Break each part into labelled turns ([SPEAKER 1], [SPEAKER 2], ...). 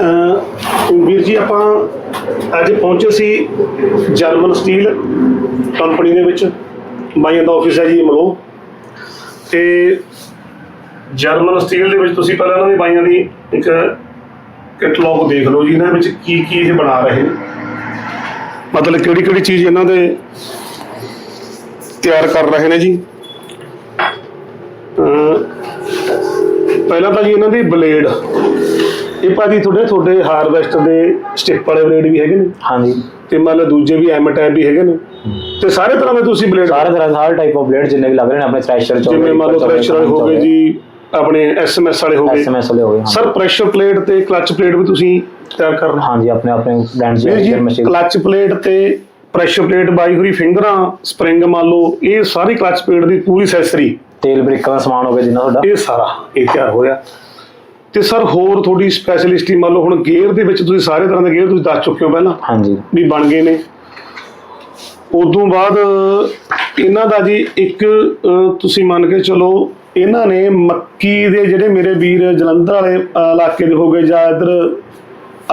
[SPEAKER 1] ਵੀਰ ਜੀ, ਆਪਾਂ ਅੱਜ ਪਹੁੰਚੇ ਸੀ ਜਰਮਨ ਸਟੀਲ ਕੰਪਨੀ ਦੇ ਵਿੱਚ। ਬਾਈਆਂ ਦਾ ਆਫਿਸ ਹੈ ਜੀ ਮਲੋ। ਤੇ ਜਰਮਨ ਸਟੀਲ ਦੇ ਵਿੱਚ ਤੁਸੀਂ ਪਹਿਲਾਂ ਇਹਨਾਂ ਦੀ ਬਾਈਆਂ ਦੀ ਇੱਕ ਕੈਟਲੌਗ ਦੇਖ ਲਓ ਜੀ, ਇਹਨਾਂ ਵਿੱਚ ਕੀ ਕੀ ਇਹ ਬਣਾ ਰਹੇ ਨੇ। ਮਤਲਬ ਕਿਹੜੀ ਕਿਹੜੀ ਚੀਜ਼ ਇਹਨਾਂ ਦੇ ਤਿਆਰ ਕਰ ਰਹੇ ਨੇ ਜੀ। ਪਹਿਲਾਂ ਤਾਂ ਜੀ ਇਹਨਾਂ ਦੀ ਬਲੇਡ। ਇਹ ਭਾਜੀ ਤੁਹਾਡੇ ਤੁਹਾਡੇ ਹਾਰਵੈਸਟਰ ਦੇ ਸਟਿਪ ਵਾਲੇ ਬਲੇਡ ਵੀ ਹੈਗੇ ਨੇ?
[SPEAKER 2] ਹਾਂਜੀ।
[SPEAKER 1] ਤੇ ਮੰਨ ਲਓ ਦੂਜੇ ਵੀ ਐਮ ਟਾਈਪ ਵੀ ਹੈਗੇ ਨੇ? ਤੇ ਸਾਰੇ ਤਰ੍ਹਾਂ ਦੇ ਤੁਸੀਂ ਬਲੇਡ
[SPEAKER 2] ਸਾਰੇ ਤਰ੍ਹਾਂ ਸਾਰੇ ਟਾਈਪ ਆਫ ਬਲੇਡ ਜਿੰਨੇ ਵੀ ਲੱਗ ਰਹੇ ਨੇ ਆਪਣੇ ਥ੍ਰੈਸ਼ਰ ਚ
[SPEAKER 1] ਜਿਵੇਂ ਮੰਨ ਲਓ ਪ੍ਰੈਸ਼ਰ ਵਾਲੇ ਹੋ ਗਏ ਜੀ ਆਪਣੇ ਐਸਐਮਐਸ ਵਾਲੇ ਹੋ ਗਏ।
[SPEAKER 2] ਐਸਐਮਐਸ ਵਾਲੇ ਹੋ ਗਏ ਹਾਂ।
[SPEAKER 1] ਸਰ ਪ੍ਰੈਸ਼ਰ ਪਲੇਟ ਤੇ ਕਲਚ ਪਲੇਟ ਵੀ ਤੁਸੀਂ ਤਿਆਰ ਕਰ ਰਹੇ ਹੋ
[SPEAKER 2] ਹਾਂਜੀ ਆਪਣੇ ਆਪਣੇ ਬ੍ਰਾਂਡ ਚ ਮਸ਼ੀਨ
[SPEAKER 1] ਕਲਚ ਪਲੇਟ ਤੇ ਪ੍ਰੈਸ਼ਰ ਪਲੇਟ ਬਾਈ ਹੋਰੀ ਫਿੰਗਰਾਂ ਸਪਰਿੰਗ ਮੰਨ ਲਓ ਇਹ ਸਾਰੀ ਕਲਚ ਪਲੇਟ ਦੀ ਪੂਰੀ ਐਕਸੈਸਰੀ
[SPEAKER 2] ਤੇਲ ਬ੍ਰੇਕਾਂ ਦਾ ਸਮਾਨ ਹੋ ਗਿਆ ਜਿੰਨਾ ਤੁਹਾਡਾ।
[SPEAKER 1] ਇਹ ਸਾਰਾ ਇਹ ਤਿਆਰ ਹੋਇਆ। ਤੇ ਸਰ ਹੋਰ ਤੁਹਾਡੀ ਸਪੈਸ਼ਲਿਸਟੀ ਮੰਨ ਲਓ ਹੁਣ ਗੇਅਰ ਦੇ ਵਿੱਚ ਤੁਸੀਂ ਸਾਰੇ ਤਰ੍ਹਾਂ ਦੇ ਗੇਅਰ ਤੁਸੀਂ ਦੱਸ ਚੁੱਕੇ ਹੋ ਪਹਿਲਾਂ?
[SPEAKER 2] ਹਾਂਜੀ।
[SPEAKER 1] ਵੀ ਬਣ ਗਏ ਨੇ। ਉਦੋਂ ਬਾਅਦ ਇਹਨਾਂ ਦਾ ਜੀ ਇੱਕ ਤੁਸੀਂ ਮੰਨ ਕੇ ਚਲੋ ਇਹਨਾਂ ਨੇ ਮੱਕੀ ਦੇ ਜਿਹੜੇ ਮੇਰੇ ਵੀਰ ਜਲੰਧਰ ਵਾਲੇ ਇਲਾਕੇ ਦੇ ਹੋ ਗਏ ਜਾਂ ਇੱਧਰ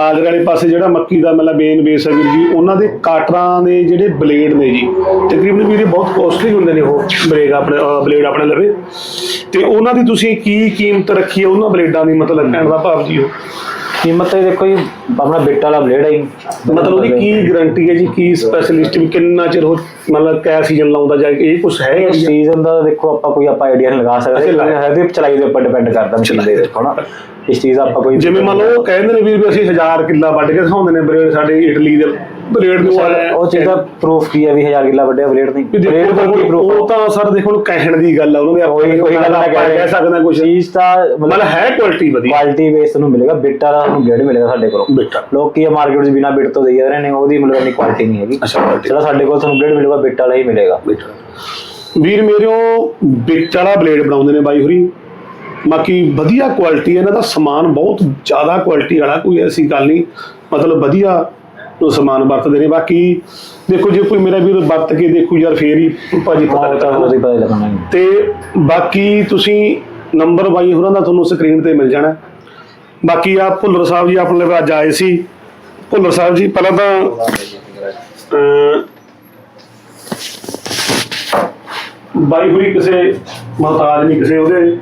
[SPEAKER 1] ਆਗਰੇ ਵਾਲੇ ਪਾਸੇ ਜਿਹੜਾ ਮੱਕੀ ਦਾ ਮਤਲਬ ਮੇਨ ਬੇਸ ਹੈ ਵੀਰ ਜੀ, ਉਹਨਾਂ ਦੇ ਕਾਟਰਾਂ ਦੇ ਜਿਹੜੇ ਬਲੇਡ ਨੇ ਜੀ, ਤਕਰੀਬਨ ਵੀਰੇ ਬਹੁਤ ਕੋਸਟਲੀ ਹੁੰਦੇ ਨੇ ਉਹ ਬਲੇਡ ਆਪਣੇ ਬਲੇਡ ਆਪਣੇ ਲਵੇ। ਤੇ ਉਹਨਾਂ ਦੀ ਤੁਸੀਂ ਕੀ ਕੀਮਤ ਰੱਖੀ ਹੈ ਉਹਨਾਂ ਬਲੇਡਾਂ ਦੀ ਮਤਲਬ ਕਹਿਣ ਦਾ ਭਾਵ ਜੀ ਉਹ?
[SPEAKER 2] ਕੀਮਤ ਤੇ ਦੇਖੋ ਜੀ ਆਪਣਾ ਬਿੱਟ ਵਾਲਾ ਬਲੇਡ ਹੈ ਜੀ।
[SPEAKER 1] ਮਤਲਬ ਉਹਦੀ ਕੀ ਗਾਰੰਟੀ ਹੈ ਜੀ ਕੀ ਸਪੈਸ਼ਲਿਸਟ ਵੀ ਕਿੰਨਾ ਚਿਰ ਉਹ ਮਤਲਬ ਕੈ ਸੀਜ਼ਨ ਲਾਉਂਦਾ ਜਾਂ ਇਹ ਕੁਝ ਹੈ
[SPEAKER 2] ਇਸ ਸੀਜ਼ਨ ਦਾ ਦੇਖੋ ਆਪਾਂ ਕੋਈ ਆਪਾਂ ਆਈਡੀਆ ਨਹੀਂ ਲਗਾ ਸਕਦੇ। ਇਹਦੇ ਚਲਾਈ ਦੇ ਉੱਪਰ ਡਿਪੈਂਡ ਕਰਦਾ ਮਸ਼ੀਨ ਦੇ ਦੇਖੋ ਨਾ। ਇਸ ਚੀਜ਼ ਆਪਾਂ ਕੋਈ
[SPEAKER 1] ਜਿਵੇਂ ਮੰਨ ਲਓ ਕਹਿੰਦੇ ਨੇ ਵੀ ਅਸੀਂ 1000 ਕਿੱਲਾ ਵੱਢ ਕੇ ਦਿਖਾਉਂਦੇ ਨੇ ਬਲੇਡ ਸਾਡੇ ਇਟਲੀ ਦੇ ਬਲੇਡ ਨੂੰ
[SPEAKER 2] ਸਰ, ਉਹ ਚੀਜ਼ ਦਾ ਪ੍ਰੂਫ ਕੀ ਹੈ ਵੀ 1000 ਕਿੱਲਾ ਵੱਡਿਆ ਬਲੇਡ ਨਹੀਂ? ਬਲੇਡ ਦਾ ਕੀ ਪ੍ਰੂਫ
[SPEAKER 1] ਉਹ ਤਾਂ ਸਰ ਦੇਖੋ ਹੁਣ ਕਹਿਣ ਦੀ ਗੱਲ ਆ ਉਹਨਾਂ ਦੇ
[SPEAKER 2] ਕੋਈ ਕੋਈ ਗੱਲ ਨਾ
[SPEAKER 1] ਕਹਿ ਸਕਦਾ ਕੁਝ
[SPEAKER 2] ਚੀਜ਼ ਤਾਂ
[SPEAKER 1] ਮਤਲਬ ਹੈ ਕੁਆਲਿਟੀ ਵਧੀਆ।
[SPEAKER 2] ਕੁਆਲਿਟੀ ਬੇਸ ਨੂੰ ਮਿਲੇਗਾ। ਬਿੱਟ ਵਾਲਾ ਤੁਹਾਨੂੰ ਬਲੇਡ ਮਿਲੇਗਾ ਸਾਡੇ ਕੋਲੋਂ।
[SPEAKER 1] ਬਿੱਟਾ।
[SPEAKER 2] ਲੋਕ ਕੀ ਮਾਰਕੀਟ ਵਿੱਚ ਬਿਨਾ ਬਿੱਟ ਤੋਂ ਦੇਈ ਜਾ ਰਹੇ ਨੇ ਉਹਦੀ ਮਤਲਬ ਇੰਨੀ ਕੁਆਲਿਟੀ ਨਹੀਂ ਹੈਗੀ।
[SPEAKER 1] ਅੱਛਾ ਕੁਆਲਿਟੀ
[SPEAKER 2] ਜਿਹੜਾ ਸਾਡੇ ਕੋਲ ਤੁਹਾਨੂੰ ਬਲੇਡ ਮਿਲੇਗਾ ਬਿੱਟ ਵਾਲਾ ਹੀ ਮਿਲੇਗਾ।
[SPEAKER 1] ਵੀਰ ਮੇਰੇ ਉਹ ਬਿੱਟ ਵਾਲਾ ਬਲੇਡ ਬਣਾਉਂਦੇ ਨੇ ਬਾਈ ਹੋਰੀ। ਬਾਕੀ ਵਧੀਆ ਕੁਆਲਿਟੀ ਇਹਨਾਂ ਦਾ ਸਮਾਨ ਬਹੁਤ ਜ਼ਿਆਦਾ ਕੁਆਲਿਟੀ ਵਾਲਾ ਕੋਈ ਐਸੀ ਗੱਲ ਨਹੀਂ। ਮਤਲਬ ਵਧੀਆ ਉਹ ਸਮਾਨ ਵਰਤਦੇ ਨੇ। ਬਾਕੀ ਦੇਖੋ ਜੇ ਕੋਈ ਮੇਰਾ ਵੀਰ ਵਰਤ ਕੇ ਦੇਖੂ ਯਾਰ ਫੇਰ ਹੀ ਭਾਜੀ ਪਤਾ
[SPEAKER 2] ਲੱਗਣਾ।
[SPEAKER 1] ਤੇ ਬਾਕੀ ਤੁਸੀਂ ਨੰਬਰ ਬਾਈ ਹੋਰਾਂ ਦਾ ਤੁਹਾਨੂੰ ਸਕਰੀਨ ਤੇ ਮਿਲ ਜਾਣਾ। ਬਾਕੀ ਆ ਭੁੱਲਰ ਸਾਹਿਬ ਜੀ ਆਪਣੇ ਲਈ ਅੱਜ ਆਏ ਸੀ। ਭੁੱਲਰ ਸਾਹਿਬ ਜੀ ਪਹਿਲਾਂ ਤਾਂ ਬਾਈ ਹੋਰੀ ਕਿਸੇ ਮਹਤਾਜ ਨਹੀਂ ਕਿਸੇ ਉਹਦੇ।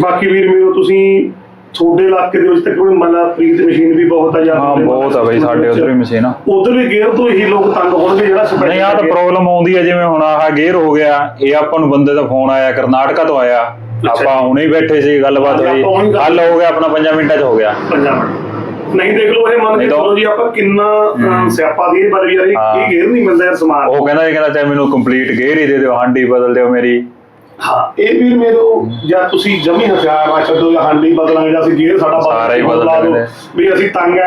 [SPEAKER 1] ਬਾਕੀ ਵੀਰ ਮੇਰੋ ਤੁਸੀਂ ਤੁਹਾਡੇ ਇਲਾਕੇ ਦੇ ਵਿੱਚ ਤਕਰੀਬਨ ਮਲਾ ਪ੍ਰੀਤ ਮਸ਼ੀਨ ਵੀ ਬਹੁਤ ਆ ਜਾਂ
[SPEAKER 3] ਹਾਂ ਬਹੁਤ ਆ ਬਈ ਸਾਡੇ ਉਧਰ ਵੀ ਮਸ਼ੀਨ ਆ।
[SPEAKER 1] ਉਧਰ ਵੀ ਗੇਅਰ ਤੋਂ ਹੀ ਲੋਕ ਤੰਗ ਹੋਣਗੇ ਜਿਹੜਾ special
[SPEAKER 3] ਨਹੀਂ ਆ ਤਾਂ ਪ੍ਰੋਬਲਮ ਆਉਂਦੀ ਹੈ ਜਿਵੇਂ ਹੁਣ ਆਹ ਗੇਅਰ ਹੋ ਗਿਆ ਇਹ ਆਪਾਂ ਨੂੰ ਬੰਦੇ ਦਾ ਫੋਨ ਆਇਆ ਕਰਨਾਟਕਾ ਤੋਂ ਆਇਆ। ਆਪਾਂ ਹੁਣੇ ਹੀ ਬੈਠੇ ਸੀ ਗੱਲਬਾਤ ਹੋਈ। ਹੱਲ ਹੋ ਗਿਆ ਆਪਣਾ 5 ਮਿੰਟਾਂ 'ਚ ਹੋ ਗਿਆ।
[SPEAKER 1] ਪੰਜਾਬ ਨਹੀਂ ਦੇਖ ਲਓ ਇਹ ਮੰਨ ਕੇ ਚਲੋ ਜੀ ਆਪਾਂ ਕਿੰਨਾ ਸਿਆਪਾ ਦੀ ਬਲ ਯਾਰ ਇਹ ਗੇਰ ਨਹੀਂ ਮਿਲਦਾ ਯਾਰ ਸਮਾਨ
[SPEAKER 3] ਉਹ ਕਹਿੰਦਾ ਇਹ ਕਹਿੰਦਾ ਚਾਹੇ ਮੈਨੂੰ ਕੰਪਲੀਟ ਗੇਅਰ ਹੀ ਦੇ ਦਿਓ ਹਾਂਡੀ ਬਦਲ ਦਿਓ ਮੇਰੀ।
[SPEAKER 1] ਹਾਂ ਇਹ ਵੀਰ ਮੇਰੋ ਜਾਂ ਤੁਸੀਂ ਜਮੀ ਹਥਿਆਰ ਨਾ ਛੱਡੋ ਜਾਂ ਹਾਂਡੀ ਬਦਲਾਂਗੇ ਜਾਂ ਅਸੀਂ ਗੇਰ ਸਾਡਾ
[SPEAKER 3] ਸਾਰਾ ਹੀ ਬਦਲ ਦੇਣੇ।
[SPEAKER 1] ਵੀ ਅਸੀਂ ਤੰਗ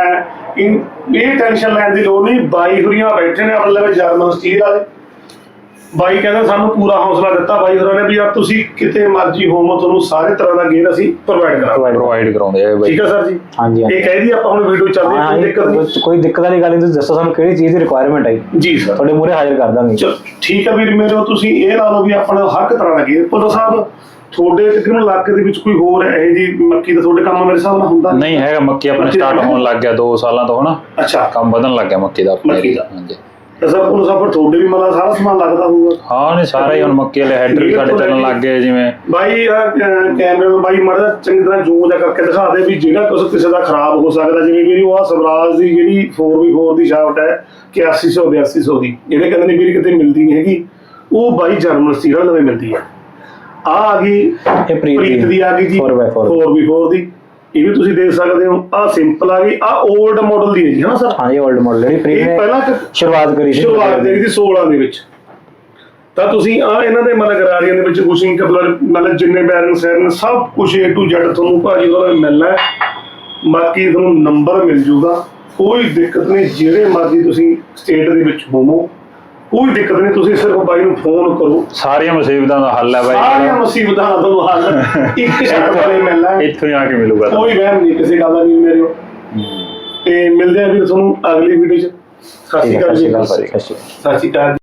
[SPEAKER 1] ਇਨ ਇਹ ਟੈਨਸ਼ਨ ਲੈਣ ਦੀ ਲੋੜ ਨਹੀਂ ਬਾਈ ਹੁਰੀਆਂ ਬੈਠੇ ਨੇ ਆਪਣੇ ਜਰਮਨ ਸਟੀਲ ਵਾਲੇ। ਬਾਈ ਕਹਿੰਦਾ ਸਾਨੂੰ ਪੂਰਾ ਹੌਸਲਾ ਦਿੱਤਾ ਬਾਈ ਹੋਰਾਂ ਨੇ ਵੀ ਯਾਰ ਤੁਸੀਂ ਕਿਤੇ ਮਰਜ਼ੀ ਹੋਵੋ ਤੁਹਾਨੂੰ ਸਾਰੇ ਤਰ੍ਹਾਂ ਦਾ ਗੇਅਰ ਅਸੀਂ ਪ੍ਰੋਵਾਈਡ ਕਰਾਂਗੇ।
[SPEAKER 3] ਪ੍ਰੋਵਾਈਡ ਕਰਾਉਂਦੇ ਆ ਬਈ।
[SPEAKER 1] ਠੀਕ ਹੈ ਸਰ ਜੀ?
[SPEAKER 2] ਹਾਂਜੀ
[SPEAKER 1] ਇਹ ਕਹਿ ਦੀ ਆਪਾਂ ਹੁਣ ਵੀਡੀਓ ਚੱਲਦੀ
[SPEAKER 2] ਹਾਂ
[SPEAKER 1] ਕੋਈ ਦਿੱਕਤ ਨਹੀਂ।
[SPEAKER 2] ਕੋਈ ਦਿੱਕਤ ਵਾਲੀ ਗੱਲ ਨਹੀਂ ਤੁਸੀਂ ਦੱਸੋ ਸਾਨੂੰ ਕਿਹੜੀ ਚੀਜ਼ ਦੀ ਰਿਕੁਆਇਰਮੈਂਟ ਹੈ
[SPEAKER 1] ਜੀ। ਸਰ।
[SPEAKER 2] ਤੁਹਾਡੇ ਮੂਹਰੇ ਹਾਜ਼ਰ ਕਰ ਦਾਂਗੇ।
[SPEAKER 1] ਚਲੋ ਠੀਕ ਹੈ ਵੀਰ ਮੇਰੇ ਤੁਸੀਂ ਇਹ ਲਾ ਲਓ ਵੀ ਆਪਣਾ ਹਰ ਇੱਕ ਤਰ੍ਹਾਂ ਦਾ ਗੇਅਰ ਪੁੱਲੋ ਸਾਹਿਬ ਤੁਹਾਡੇ ਤਕਰੀਬਨ ਇਲਾਕੇ ਦੇ ਵਿੱਚ ਕੋਈ ਹੋਰ ਇਹ ਜੀ ਮੱਕੀ ਦਾ ਤੁਹਾਡੇ ਕੰਮ ਮੇਰੇ ਹਿਸਾਬ ਨਾਲ ਹੁੰਦਾ?
[SPEAKER 3] ਨਹੀਂ ਹੈਗਾ ਮੱਕੀ ਆਪਣੇ ਸਟਾਰਟ
[SPEAKER 1] ਦਾ
[SPEAKER 3] ਹੋਣ ਲੱਗ ਗਿਆ 2 ਸਾਲਾਂ ਤੋਂ ਹਨਾ।
[SPEAKER 1] ਅੱਛਾ।
[SPEAKER 3] ਕੰਮ ਵਧਣ ਲੱਗ ਗਿਆ ਮੱਕੀ ਦਾ ਆਪਣੇ ਹਾਂਜੀ।
[SPEAKER 1] ਤਾਂ ਪੁੱਲੋ ਸਾਹਿਬ ਫਿਰ ਤੁਹਾਡੇ ਵੀ ਮਤਲਬ ਸਾਰਾ ਸਮਾਨ ਲੱਗਦਾ ਹੋਊਗਾ।
[SPEAKER 3] ਹਾਂ ਨਹੀਂ ਸਾਰੇ ਹੀ ਹੁਣ ਮੱਕੀ ਵਾਲੇ ਹੈਡਰ ਵੀ ਸਾਡੇ ਚੱਲਣ ਲੱਗ ਗਏ ਜਿਵੇਂ
[SPEAKER 1] ਬਾਈ ਕੈਮਰੇ ਨੂੰ ਬਾਈ ਮੜਾ ਚੰਗੀ ਤਰ੍ਹਾਂ ਜ਼ੂਮ ਕਰਕੇ ਦਿਖਾ ਦੇ ਵੀ ਜਿਹੜਾ ਕੁਝ ਕਿਸੇ ਦਾ ਖਰਾਬ ਹੋ ਸਕਦਾ ਜਿਵੇਂ ਮੇਰੀ ਉਹ ਸਵਰਾਜ ਦੀ ਜਿਹੜੀ 4x4 ਦੀ ਸ਼ਾਫਟ ਹੈ ਕਿ 8100 ਦੇ 8100 ਦੀ ਜਿਹੜੇ ਕਹਿੰਦੇ ਨੇ ਵੀਰ ਕਿਤੇ ਮਿਲਦੀ ਨਹੀਂ ਹੈਗੀ। ਉਹ ਬਾਈ ਜਰਮਨ ਸਟੀਲ ਨਵੇਂ ਮਿਲਦੀ ਹੈ। ਆ ਆ ਗਈ
[SPEAKER 2] ਇਹ ਪ੍ਰੀਤ
[SPEAKER 1] ਦੀ ਆ ਗਈ ਜੀ
[SPEAKER 2] 4x4
[SPEAKER 1] 4x4 ਦੀ। ਇਹ ਵੀ ਤੁਸੀਂ ਦੇਖ ਸਕਦੇ ਹੋ ਆ ਸਿੰਪਲ ਆ ਗਈ ਆ 올ਡ ਮਾਡਲ ਦੀ ਹੈ ਜੀ ਹਨਾ ਸਰ
[SPEAKER 2] ਹਾਂਜੀ 올ਡ ਮਾਡਲ ਜਿਹੜੀ ਪ੍ਰੀਤ
[SPEAKER 1] ਇਹ
[SPEAKER 2] ਨੇ
[SPEAKER 1] ਪਹਿਲਾਂ ਕਿ
[SPEAKER 2] ਸ਼ੁਰੂਆਤ ਕਰੀ ਸੀ।
[SPEAKER 1] ਸ਼ੁਰੂਆਤ ਦੇ ਦੀ 16 ਦੇ ਵਿੱਚ। ਤਾਂ ਤੁਸੀਂ ਆ ਇਹਨਾਂ ਦੇ ਮਤਲਬ ਗਰਾਰੀਆਂ ਦੇ ਵਿੱਚ ਬੁਸ਼ਿੰਗ ਕਪਲਰ ਮਤਲਬ ਜਿੰਨੇ ਬੈਰਿੰਗ ਸੈਰਿੰਗ ਸਭ ਕੁਝ A to Z ਤੁਹਾਨੂੰ ਭਾਜੀ ਉਹਦਾ ਮਿਲਣਾ ਹੈ। ਬਾਕੀ ਤੁਹਾਨੂੰ ਨੰਬਰ ਮਿਲ ਜੂਗਾ। ਕੋਈ ਦਿੱਕਤ ਨਹੀਂ ਜਿਹੜੇ ਮਰਜ਼ੀ ਤੁਸੀਂ ਸਟੇਟ ਦੇ ਵਿੱਚ ਹੋਵੋ। ਕੋਈ ਦਿੱਕਤ ਨਹੀਂ ਤੁਸੀਂ ਸਿਰਫ ਬਾਈ ਨੂੰ ਫੋਨ ਕਰੋ।
[SPEAKER 3] ਸਾਰੀਆਂ ਮੁਸੀਬਤਾਂ ਦਾ ਹੱਲ ਹੈ
[SPEAKER 1] ਸਾਰੀਆਂ
[SPEAKER 3] ਬਾਈ
[SPEAKER 1] ਮੁਸੀਬਤਾਂ ਦਾ ਤੁਹਾਨੂੰ ਹੱਲ ਇੱਕ ਸ਼ਰਤ ਵਾਲੇ ਮਿਲਣਾ।
[SPEAKER 3] ਇੱਥੋਂ ਆ ਕੇ ਮਿਲੂਗਾ।
[SPEAKER 1] ਕੋਈ ਵਹਿਮ ਨਹੀਂ ਕਿਸੇ ਗੱਲ ਦਾ ਨਹੀਂ ਮੇਰੇ ਤੇ ਮਿਲਦੇ ਆ ਵੀਰ ਤੁਹਾਨੂੰ ਅਗਲੀ ਵੀਡੀਓ ਚ। ਸਤਿ ਸ਼੍ਰੀ ਅਕਾਲ ਜੀ।
[SPEAKER 2] ਸਤਿ ਸ਼੍ਰੀ ਅਕਾਲ।
[SPEAKER 1] ਸਤਿ ਸ਼੍ਰੀ ਅਕਾਲ